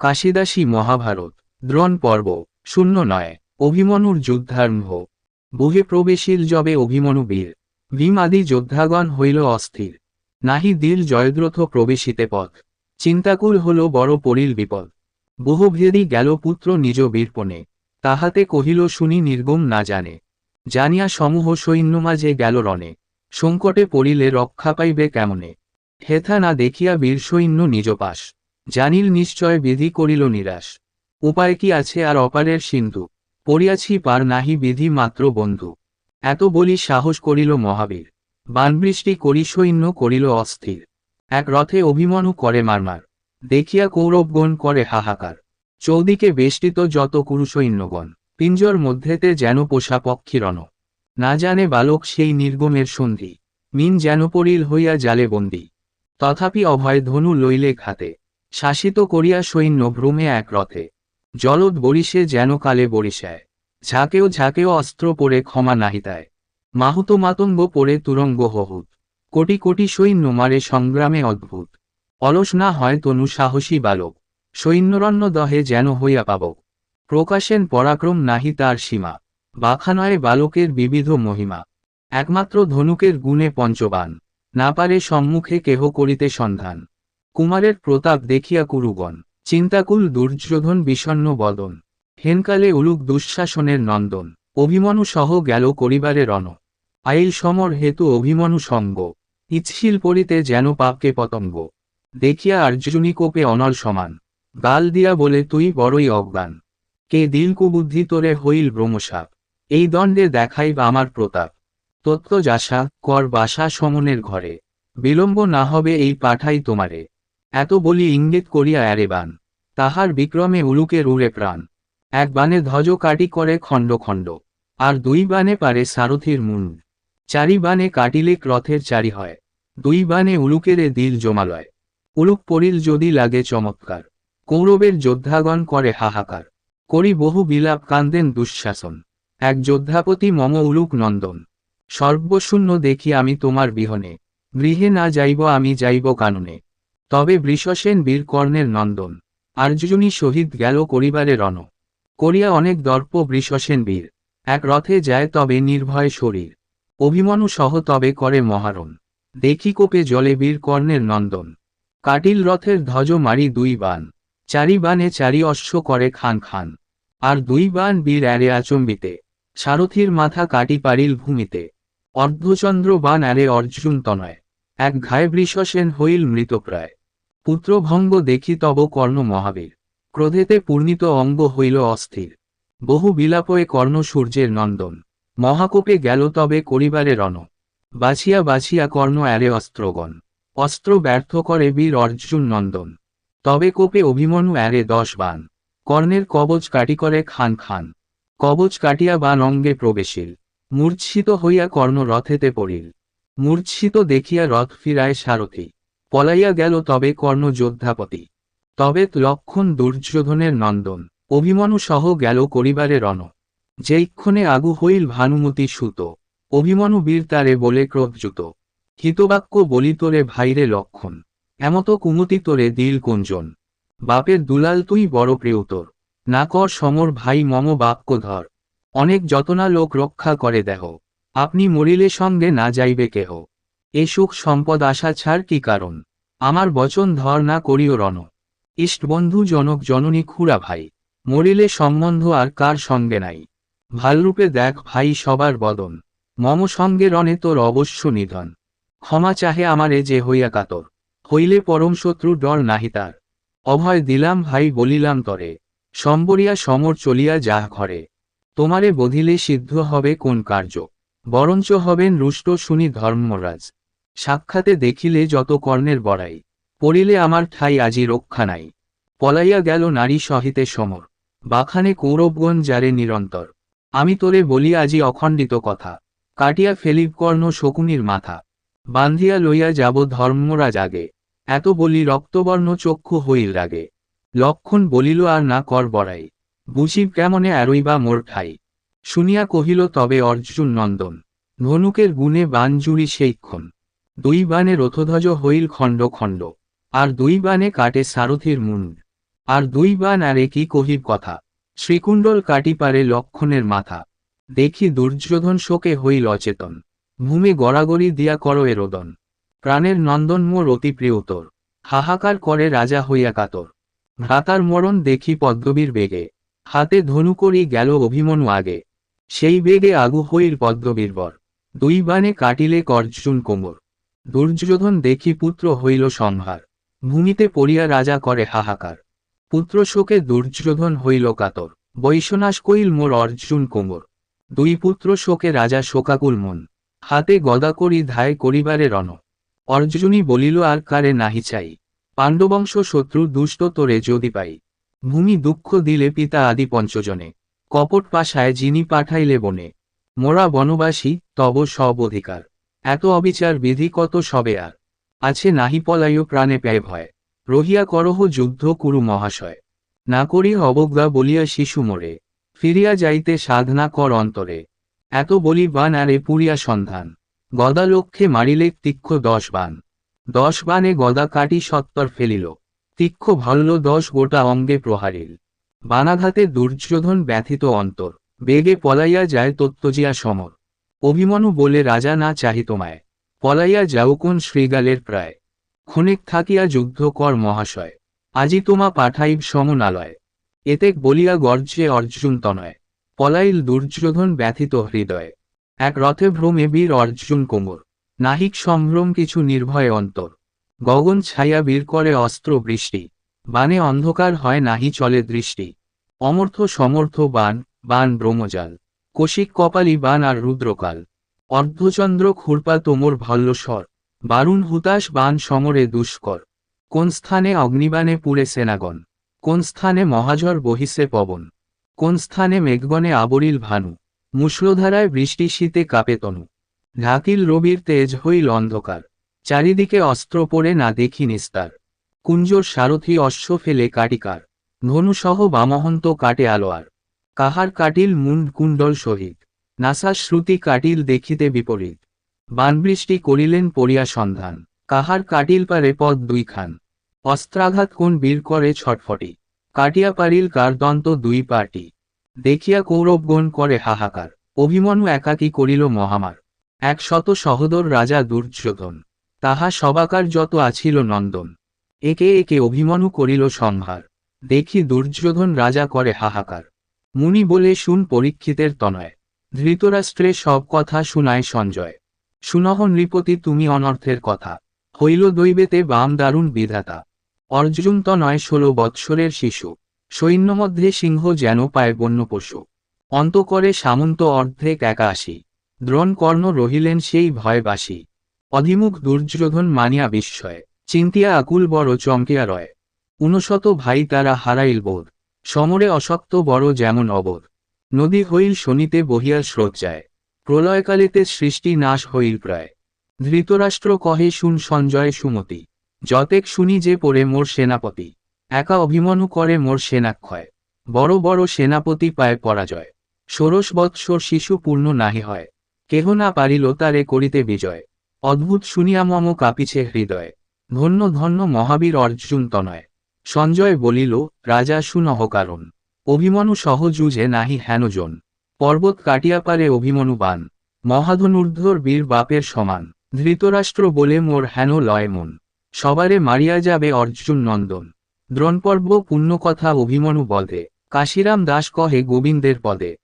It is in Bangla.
কাশিদাসী মহাভারত, দ্রোণ পর্ব, শূন্য নয়, অভিমনুর যুদ্ধারম্ভ। বহে প্রবেশীল জবে অভিমনু বীর। ভীম আদি যোদ্ধাগণ হইল অস্থির। নাহি দিল জয়দ্রথ প্রবেশিতে পথ। চিন্তাকুল হল বড় পড়িল বিপদ। বহুভেদী গেল পুত্র নিজ বীরপণে। তাহাতে কহিল, শুনি নির্গম না জানে। জানিয়া সমূহ সৈন্য মাঝে গেল রণে। সংকটে পড়িলে রক্ষা পাইবে কেমনে? হেথা না দেখিয়া বীর সৈন্য নিজ পাশ। জানিল নিশ্চয় বিধি করিল নিরাশ। উপায় কি আছে আর অপারের সিন্ধু? পড়িয়াছি পার নাহি বিধি মাত্র বন্ধু। এত বলি সাহস করিল মহাবীর। বানবৃষ্টি করি সৈন্য করিল অস্থির। এক রথে অভিমনু করে মারমার। দেখিয়া কৌরবগণ করে হাহাকার। চৌদিকে বেষ্টিত যত কুরুসৈন্যগণ। পিঞ্জর মধ্যেতে যেন পোষা পক্ষীরণ। না জানে বালক সেই নির্গমের সন্ধি। মিন যেন পরিল হইয়া জালে বন্দী। তথাপি অভয় ধনু লইলে ঘাতে। শাসিত করিয়া সৈন্য ভ্রমে এক রথে। জলদ বরিশে যেন কালে বরিশায়। ঝাঁকেও ঝাঁকেও অস্ত্র পরে ক্ষমা নাহিতায়। মাহুত মাতঙ্গ পরে তুরঙ্গ হহুত। কোটি কোটি সৈন্য মারে সংগ্রামে অদ্ভুত। অলস না হয় তনু সাহসী বালক। সৈন্যরণ্য দহে যেন হইয়া পাবক। প্রকাশেন পরাক্রম নাহি তার সীমা। বাখানয়ে বালকের বিবিধ মহিমা। একমাত্র ধনুকের গুণে পঞ্চবান। না পারে সম্মুখে কেহ করিতে সন্ধান। কুমারের প্রতাপ দেখিয়া কুরুগণ, চিন্তাকুল দুর্যোধন বিষণ্ন বদন। হেনকালে উলুক দুঃশাসনের নন্দন, অভিমনু সহ গেল করিবারে রণ। আইল সমর হেতু অভিমনু সঙ্গ, ইচ্ছিল পরিতে যেন পাপকে পতঙ্গ। দেখিয়া আর্জুনী কোপে অনল সমান, গাল দিয়া বলে, তুই বড়ই অজ্ঞান। কে দিল কুবুদ্ধি তোরে হইল ব্রহ্মসাপ। এই দণ্ডে দেখাইব আমার প্রতাপ। তত্ত্ব যাসা কর বাসা সমনের ঘরে। বিলম্ব না হবে এই পাঠাই তোমারে। এত বলি ইঙ্গিত করিয়া অ্যারে বান, তাহার বিক্রমে উলুকের উড়ে প্রাণ। এক বানে ধ্বজ কাটি করে খণ্ড খণ্ড, আর দুই বানে পারে সারথির মুন্ড চারি বানে কাটিলে রথের চারি হয়, দুই বানে উলুকেরে দিল জমালয়। উলুক পড়িল যদি লাগে চমৎকার, কৌরবের যোদ্ধাগণ করে হাহাকার। করি বহু বিলাপ কান্দেন দুঃশাসন, এক যোদ্ধাপতি মম উলুক নন্দন। সর্বশূন্য দেখি আমি তোমার বিহনে, গৃহে না যাইব আমি যাইব কাননে। তবে বৃষসেন বীর কর্ণের নন্দন। আর্জুনী শহীদ গেল করিবারে রণ। করিয়া অনেক দর্প বৃষসেন বীর। এক রথে যায় তবে নির্ভয় শরীর। অভিমনু সহ তবে করে মহারণ। দেখি কোপে জলে বীর কর্ণের নন্দন। কাটিল রথের ধ্বজ মারি দুই বান। চারি বানে চারি অশ্ব করে খান খান। আর দুই বান বীর অ্যারে আচম্বিতে। সারথির মাথা কাটি পারিল ভূমিতে। অর্ধচন্দ্র বান অ্যারে অর্জুন তনয়। এক ঘায় বৃষসেন হইল মৃতপ্রায়। পুত্রভঙ্গ দেখি তব কর্ণ মহাবীর ক্রোধেতে পূর্ণিত অঙ্গ হইল অস্থির। বহু বিলাপয়ে কর্ণ সূর্যের নন্দন। মহাকোপে গেল তবে করিবারে রণ। বাছিয়া বাছিয়া কর্ণ অ্যারে অস্ত্রগণ। অস্ত্র ব্যর্থ করে বীর অর্জুন নন্দন। তবে কোপে অভিমন্যু অ্যারে দশ বান। কর্ণের কবচ কাটি করে খান খান। কবচ কাটিয়া বান অঙ্গে প্রবেশিল। মূর্ছিত হইয়া কর্ণ রথেতে পড়িল। মূর্ছিত দেখিয়া রথ ফিরায় সারথি। পলাইয়া গেল তবে কর্ণ যোদ্ধাপতি তবে লক্ষণ দুর্যোধনের নন্দন। অভিমনু সহ গেল করিবারে রণ। যেইক্ষণে আগু হইল ভানুমতি সুত। অভিমনু বীর তারে বলে ক্রোধযুত হিতবাক্য বলি তোরে ভাইরে লক্ষণ। এমত কুমতি তোরে দিল কুঞ্জন। বাপের দুলাল তুই বড় প্রিয়তর। না কর সমর ভাই মম বাক্য ধর। অনেক যতনা লোক রক্ষা করে দেহ। আপনি মরিলে সঙ্গে না যাইবে কেহ। এ সুখ সম্পদ আশা ছাড় কি কারণ? আমার বচন ধর না করিও রণ। ইষ্টবন্ধু জনক জননী খুড়া ভাই, মরিলে সম্বন্ধ আর কার সঙ্গে নাই? ভালরূপে দেখ ভাই সবার বদন, মম সঙ্গে রণে তোর অবশ্য নিধন। ক্ষমা চাহে আমারে যে হইয়া কাতর, হইলে পরম শত্রু ডর নাহি তার। অভয় দিলাম ভাই বলিলাম তরে, সম্বরিয়া সমর চলিয়া যাহ ঘরে। তোমারে বধিলে সিদ্ধ হবে কোন কার্য? বরঞ্চ হবেন রুষ্ট শুনি ধর্মরাজ। সাক্ষাতে দেখিলে যত কর্ণের বড়াই, পড়িলে আমার ঠাই আজি রক্ষা নাই। পলাইয়া গেল নারী সহিতে সমর, বাখানে কৌরবগণ যারে নিরন্তর। আমি তোরে বলি আজি অখণ্ডিত কথা, কাটিয়া ফেলিব কর্ণ শকুনির মাথা, বান্ধিয়া লইয়া যাব ধর্মরাজ আগে, এত বলি রক্তবর্ণ চক্ষু হইল রাগে। লক্ষণ বলিল আর না কর বড়াই, বুঝিব কেমনে এরই বা মোর ঠাই। শুনিয়া কহিল, তবে অর্জুন নন্দন, ধনুকের গুণে বান জুড়ি সেইক্ষণ দুই বানে রথধ্বজ হইল খণ্ড খণ্ড, আর দুই বানে কাটে সারথির মুন্ড আর দুই বান আর একই কহির কথা, শ্রীকুণ্ডল কাটি পারে লক্ষণের মাথা। দেখি দুর্যোধন শোকে হইল অচেতন, ভূমি গড়াগড়ি দিয়া করো এ রোদন প্রাণের নন্দন মোর অতি প্রিয়তর, হাহাকার করে রাজা হইয়া কাতর। ভ্রাতার মরণ দেখি পদ্মবীর বেগে, হাতে ধনু করি গেল অভিমন্যু আগে। সেই বেগে আগু হইল পদ্মবীরবর দুই বানে কাটিলে কর্জুন কোমর। দুর্যোধন দেখি পুত্র হইল সংহার ভূমিতে পড়িয়া রাজা করে হাহাকার। পুত্র শোকে দুর্যোধন হইল কাতর। বৈশ্বনাশ কইল, মোর অর্জুন কোমর। দুই পুত্র শোকে রাজা শোকাকুল মন। হাতে গদা করি, ধায় করিবারে রণ। অর্জুনই বলিল, আর কারে নাহি চাই। পাণ্ডবংশ শত্রু দুষ্ট তোরে যদি পাই। ভূমি দুঃখ দিলে পিতা আদি পঞ্চজনে। কপট পাশায় যিনি পাঠাইলে বনে। মোরা বনবাসী, তব সব অধিকার। এত অবিচার বিধি কত সবে আর? আছে নাহি পলাইও প্রাণে ব্যয় ভয়। রহিয়া করহ যুদ্ধ কুরু মহাশয়। না করি অবজ্ঞা বলিয়া শিশু মোরে। ফিরিয়া যাইতে সাধনা কর অন্তরে। এত বলি বান আরে পুরিয়া সন্ধান। গদা লক্ষ্যে মারিলে তীক্ষ্ণ দশ বান। দশ বানে গদা কাটি সত্তর ফেলিল। তীক্ষ্ণ ভাল্ল দশ গোটা অঙ্গে প্রহারিল। বানাঘাতে দুর্যোধন ব্যথিত অন্তর। বেগে পলাইয়া যায় তত্ত্বজিয়া সমর। অভিমনু বলে, রাজা না চাহি তোমায়। পলাইয়া যাও কোন শ্রীগালের প্রায়। ক্ষণিক থাকিয়া যুদ্ধ কর মহাশয়। আজি তোমা পাঠাইব সমনালয়। এতেক বলিয়া গর্জে অর্জুন তনয়। পলাইল দুর্যোধন ব্যথিত হৃদয়। এক রথে ভ্রমে বীর অর্জুন কোমর। নাহিক সম্ভ্রম কিছু নির্ভয় অন্তর। গগন ছায়া বীর করে অস্ত্র বৃষ্টি। বানে অন্ধকার হয় নাহি চলে দৃষ্টি। অমর্থ সমর্থ বান বান ব্রহ্মজাল। কৌশিক কপালি বান আর রুদ্রকাল। অর্ধচন্দ্র খুরপা তোমর ভল্লস্বর বারুণ হুতাশ বান সমরে দুষ্কর। কোন স্থানে অগ্নিবাণে পুড়ে সেনাগণ? কোন স্থানে মহাজর বহিসে পবন? কোন স্থানে মেঘগণে আবরিল ভানু? মুষলধারায় বৃষ্টি শীতে কাঁপে তনু। ঢাকিল রবির তেজ হইল অন্ধকার। চারিদিকে অস্ত্র পড়ে না দেখি নিস্তার। কুঞ্জর সারথি অশ্ব ফেলে কাটিকার। ধনুসহ বামহন্ত কাটে আলোয়ার। কাহার কাটিল মুন্ড কুণ্ডল সহিত নাসা শ্রুতি কাটিল দেখিতে বিপরীত। বানবৃষ্টি করিলেন পড়িয়া সন্ধান, কাহার কাটিল পারে পদ দুই খান অস্ত্রাঘাত কোন বীর করে ছটফটি, কাটিয়া পারিল কার দন্ত দুই পাটি। দেখিয়া কৌরবগণ করে হাহাকার, অভিমন্যু একাকী করিল মহামার। এক শত সহদর রাজা দুর্যোধন, তাহা সবাকার যত আছিল নন্দন। একে একে অভিমন্যু করিল সংহার, দেখি দুর্যোধন রাজা করে হাহাকার। মুনি বলে শুন পরীক্ষিতের তনয়। ধৃতরাষ্ট্রে সব কথা শুনায় সঞ্জয়। শুনহ নৃপতি তুমি অনর্থের কথা। হইল দৈবেতে বাম দারুণ বিধাতা। অর্জুন তনয় ষোলো বৎসরের শিশু। সৈন্যমধ্যে সিংহ যেন পায় বন্য পশু অন্ত করে সামন্ত অর্ধেক একাশি। দ্রোণ কর্ণ রহিলেন সেই ভয়বাসী। অধিমুখ দুর্যোধন মানিয়া বিস্ময়। চিন্তিয়া আকুল বড় চমকিয়া রয়। উনশত ভাই তারা হারাইল বোধ। সমরে অশক্ত বড় যেমন অবোধ। নদী হইল শনিতে বহিয়া স্রোত যায়। প্রলয়কালেতে সৃষ্টি নাশ হইল প্রায়। ধৃতরাষ্ট্র কহে শুন সঞ্জয় সুমতি। যতেক শুনি যে পড়ে মোর সেনাপতি। একা অভিমনু করে মোর সেনাক্ষয়। বড় বড় সেনাপতি পায় পরাজয়। ষোড়শ বৎসর শিশু পূর্ণ নাহি হয়। কেহ না পারিল তারে করিতে বিজয়। অদ্ভুত শুনিয়া মম কাঁপিছে হৃদয়। ধন্য ধন্য মহাবীর অর্জুন তনয়। সঞ্জয় বলিল, রাজা সুনহ কারণ অভিমনু সহযুজে নাহি হেনজন। পর্বত কাটিয়া পারে অভিমনু বান। মহাধনুর্ধর বীর বাপের সমান। ধৃতরাষ্ট্র বলে মোর হেন লয় মন। সবারে মারিয়া যাবে অর্জুন নন্দন। দ্রোণপর্ব পুণ্যকথা অভিমনু বলে কাশিরাম দাস কহে গোবিন্দের পদে।